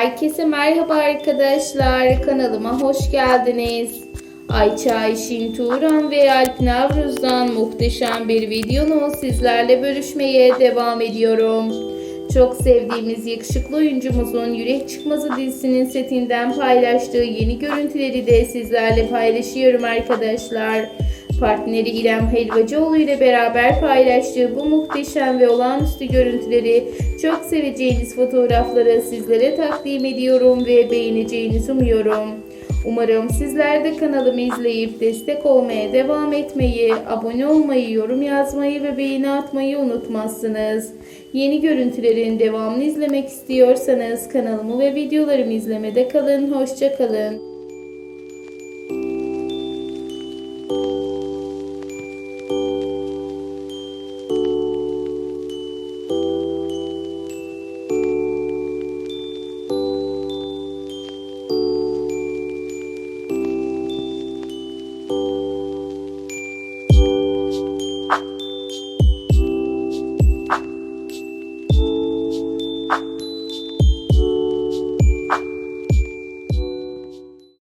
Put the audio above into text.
Herkese merhaba arkadaşlar. Kanalıma hoş geldiniz. Ayça Ayşin Turan ve Alp Navruz'dan muhteşem bir videonu sizlerle bölüşmeye devam ediyorum. Çok sevdiğimiz yakışıklı oyuncumuzun Yürek Çıkmazı dizisinin setinden paylaştığı yeni görüntüleri de sizlerle paylaşıyorum arkadaşlar. Partneri İrem Helvacıoğlu ile beraber paylaştığı bu muhteşem ve olağanüstü görüntüleri çok seveceğiniz fotoğrafları sizlere takdim ediyorum ve beğeneceğinizi umuyorum. Umarım sizler de kanalımı izleyip destek olmaya devam etmeyi, abone olmayı, yorum yazmayı ve beğeni atmayı unutmazsınız. Yeni görüntülerin devamını izlemek istiyorsanız kanalımı ve videolarımı izlemede kalın. Hoşça